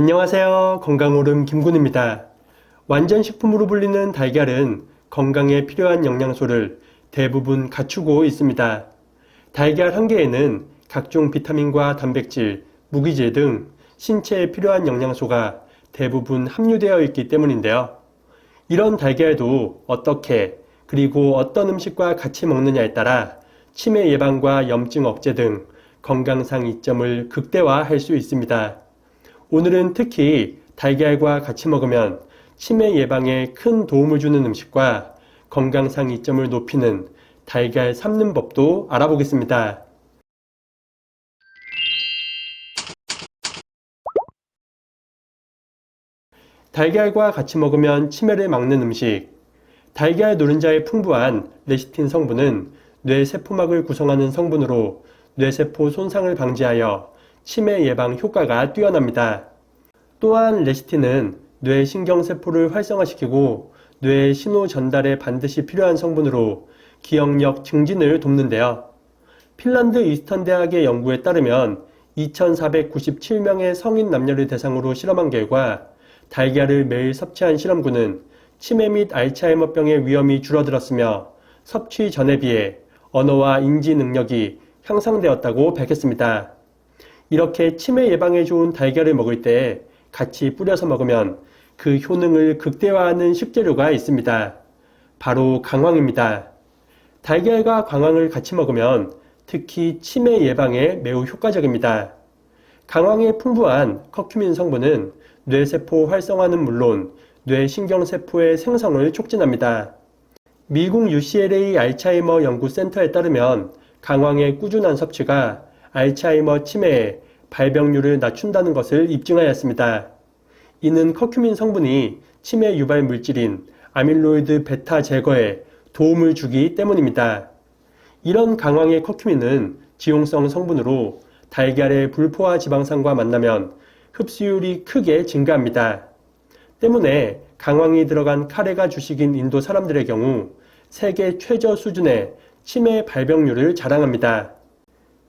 안녕하세요. 건강오름 김군입니다. 완전식품으로 불리는 달걀은 건강에 필요한 영양소를 대부분 갖추고 있습니다. 달걀 한 개에는 각종 비타민과 단백질, 무기질 등 신체에 필요한 영양소가 대부분 함유되어 있기 때문인데요. 이런 달걀도 어떻게 그리고 어떤 음식과 같이 먹느냐에 따라 치매 예방과 염증 억제 등 건강상 이점을 극대화할 수 있습니다. 오늘은 특히 달걀과 같이 먹으면 치매 예방에 큰 도움을 주는 음식과 건강상 이점을 높이는 달걀 삶는 법도 알아보겠습니다. 달걀과 같이 먹으면 치매를 막는 음식. 달걀 노른자의 풍부한 레시틴 성분은 뇌 세포막을 구성하는 성분으로 뇌세포 손상을 방지하여 치매 예방 효과가 뛰어납니다. 또한 레시틴은 뇌 신경세포를 활성화시키고 뇌 신호 전달에 반드시 필요한 성분으로 기억력 증진을 돕는데요. 핀란드 이스턴 대학의 연구에 따르면 2,497명의 성인 남녀를 대상으로 실험한 결과 달걀을 매일 섭취한 실험군은 치매 및 알츠하이머병의 위험이 줄어들었으며 섭취 전에 비해 언어와 인지 능력이 향상되었다고 밝혔습니다. 이렇게 치매 예방에 좋은 달걀을 먹을 때 같이 뿌려서 먹으면 그 효능을 극대화하는 식재료가 있습니다. 바로 강황입니다. 달걀과 강황을 같이 먹으면 특히 치매 예방에 매우 효과적입니다. 강황의 풍부한 커큐민 성분은 뇌세포 활성화는 물론 뇌신경세포의 생성을 촉진합니다. 미국 UCLA 알츠하이머 연구센터에 따르면 강황의 꾸준한 섭취가 알츠하이머 치매의 발병률을 낮춘다는 것을 입증하였습니다. 이는 커큐민 성분이 치매 유발 물질인 아밀로이드 베타 제거에 도움을 주기 때문입니다. 이런 강황의 커큐민은 지용성 성분으로 달걀의 불포화 지방산과 만나면 흡수율이 크게 증가합니다. 때문에 강황이 들어간 카레가 주식인 인도 사람들의 경우 세계 최저 수준의 치매 발병률을 자랑합니다.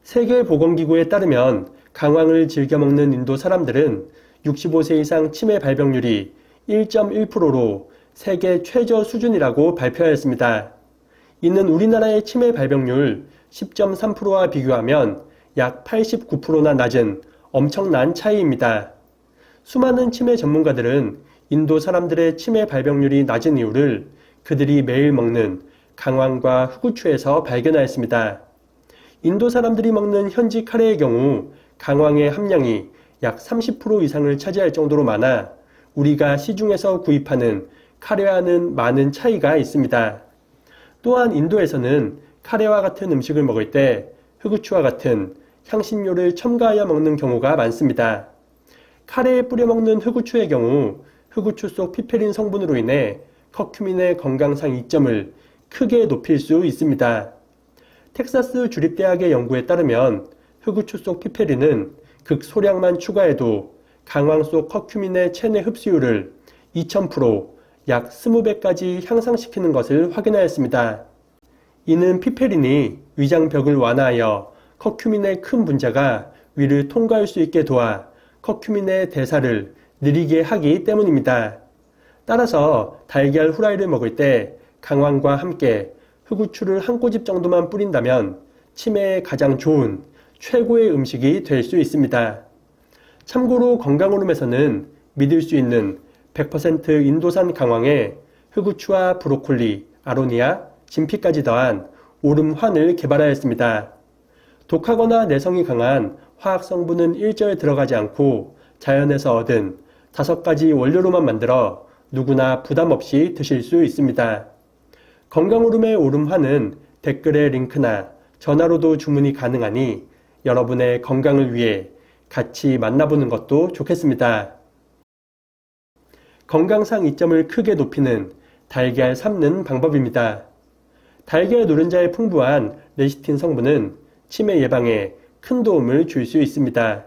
세계보건기구에 따르면 강황을 즐겨 먹는 인도 사람들은 65세 이상 치매 발병률이 1.1%로 세계 최저 수준이라고 발표하였습니다. 이는 우리나라의 치매 발병률 10.3%와 비교하면 약 89%나 낮은 엄청난 차이입니다. 수많은 치매 전문가들은 인도 사람들의 치매 발병률이 낮은 이유를 그들이 매일 먹는 강황과 흑우추에서 발견하였습니다. 인도 사람들이 먹는 현지 카레의 경우 강황의 함량이 약 30% 이상을 차지할 정도로 많아 우리가 시중에서 구입하는 카레와는 많은 차이가 있습니다. 또한 인도에서는 카레와 같은 음식을 먹을 때 흑우추와 같은 향신료를 첨가하여 먹는 경우가 많습니다. 카레에 뿌려 먹는 흑우추의 경우 흑우추 속 피페린 성분으로 인해 커큐민의 건강상 이점을 크게 높일 수 있습니다. 텍사스 주립대학의 연구에 따르면 흑우추 속 피페린은 극소량만 추가해도 강황 속 커큐민의 체내 흡수율을 2000%, 약 20배까지 향상시키는 것을 확인하였습니다. 이는 피페린이 위장벽을 완화하여 커큐민의 큰 분자가 위를 통과할 수 있게 도와 커큐민의 대사를 느리게 하기 때문입니다. 따라서 달걀 후라이를 먹을 때 강황과 함께 흑우추를 한 꼬집 정도만 뿌린다면 치매에 가장 좋은 최고의 음식이 될 수 있습니다. 참고로 건강오름에서는 믿을 수 있는 100% 인도산 강황에 흑우추와 브로콜리, 아로니아, 진피까지 더한 오름환을 개발하였습니다. 독하거나 내성이 강한 화학 성분은 일절 들어가지 않고 자연에서 얻은 다섯 가지 원료로만 만들어 누구나 부담 없이 드실 수 있습니다. 건강오름의 오름환은 댓글의 링크나 전화로도 주문이 가능하니 여러분의 건강을 위해 같이 만나보는 것도 좋겠습니다. 건강상 이점을 크게 높이는 달걀 삶는 방법입니다. 달걀 노른자의 풍부한 레시틴 성분은 치매 예방에 큰 도움을 줄 수 있습니다.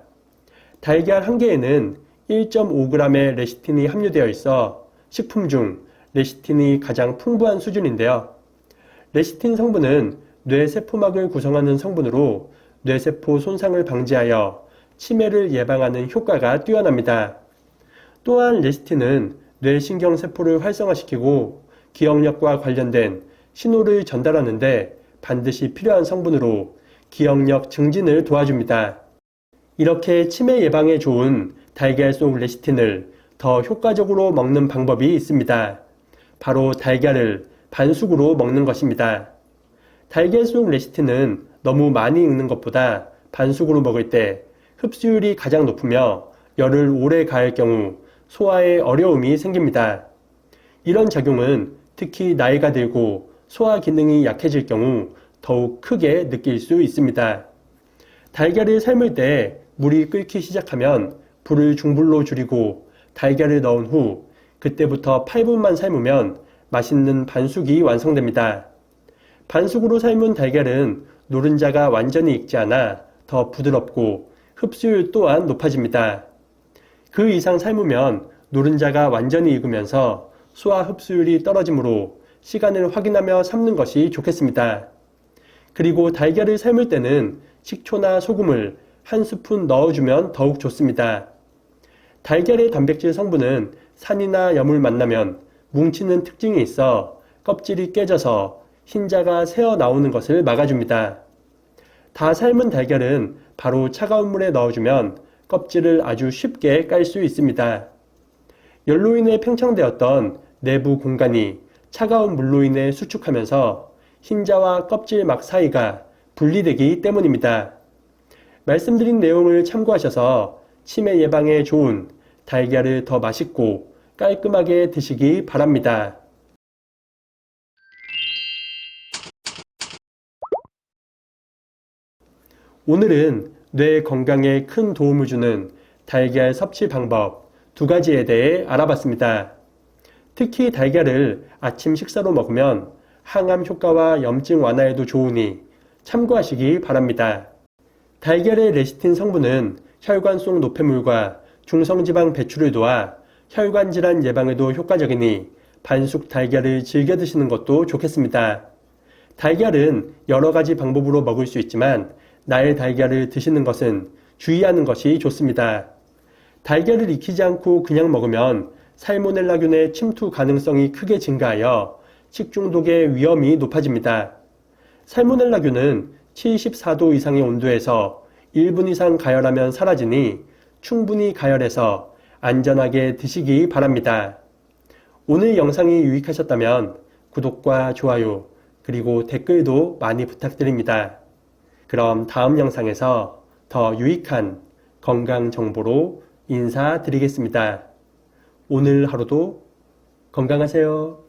달걀 한 개에는 1.5g의 레시틴이 함유되어 있어 식품 중 레시틴이 가장 풍부한 수준인데요. 레시틴 성분은 뇌세포막을 구성하는 성분으로 뇌세포 손상을 방지하여 치매를 예방하는 효과가 뛰어납니다. 또한 레시틴은 뇌신경세포를 활성화시키고 기억력과 관련된 신호를 전달하는데 반드시 필요한 성분으로 기억력 증진을 도와줍니다. 이렇게 치매 예방에 좋은 달걀 속 레시틴을 더 효과적으로 먹는 방법이 있습니다. 바로 달걀을 반숙으로 먹는 것입니다. 달걀 속 레시틴은 너무 많이 익는 것보다 반숙으로 먹을 때 흡수율이 가장 높으며 열을 오래 가할 경우 소화에 어려움이 생깁니다. 이런 작용은 특히 나이가 들고 소화 기능이 약해질 경우 더욱 크게 느낄 수 있습니다. 달걀을 삶을 때 물이 끓기 시작하면 불을 중불로 줄이고 달걀을 넣은 후 그때부터 8분만 삶으면 맛있는 반숙이 완성됩니다. 반숙으로 삶은 달걀은 노른자가 완전히 익지 않아 더 부드럽고 흡수율 또한 높아집니다. 그 이상 삶으면 노른자가 완전히 익으면서 소화 흡수율이 떨어지므로 시간을 확인하며 삶는 것이 좋겠습니다. 그리고 달걀을 삶을 때는 식초나 소금을 한 스푼 넣어주면 더욱 좋습니다. 달걀의 단백질 성분은 산이나 염을 만나면 뭉치는 특징이 있어 껍질이 깨져서 흰자가 새어 나오는 것을 막아줍니다. 다 삶은 달걀은 바로 차가운 물에 넣어주면 껍질을 아주 쉽게 깔 수 있습니다. 열로 인해 팽창되었던 내부 공간이 차가운 물로 인해 수축하면서 흰자와 껍질 막 사이가 분리되기 때문입니다. 말씀드린 내용을 참고하셔서 치매 예방에 좋은 달걀을 더 맛있고 깔끔하게 드시기 바랍니다. 오늘은 뇌 건강에 큰 도움을 주는 달걀 섭취 방법 두 가지에 대해 알아봤습니다. 특히 달걀을 아침 식사로 먹으면 항암 효과와 염증 완화에도 좋으니 참고하시기 바랍니다. 달걀의 레시틴 성분은 혈관 속 노폐물과 중성지방 배출을 도와 혈관 질환 예방에도 효과적이니 반숙 달걀을 즐겨 드시는 것도 좋겠습니다. 달걀은 여러 가지 방법으로 먹을 수 있지만 날 달걀을 드시는 것은 주의하는 것이 좋습니다. 달걀을 익히지 않고 그냥 먹으면 살모넬라균의 침투 가능성이 크게 증가하여 식중독의 위험이 높아집니다. 살모넬라균은 74도 이상의 온도에서 1분 이상 가열하면 사라지니 충분히 가열해서 안전하게 드시기 바랍니다. 오늘 영상이 유익하셨다면 구독과 좋아요 그리고 댓글도 많이 부탁드립니다. 그럼 다음 영상에서 더 유익한 건강 정보로 인사드리겠습니다. 오늘 하루도 건강하세요.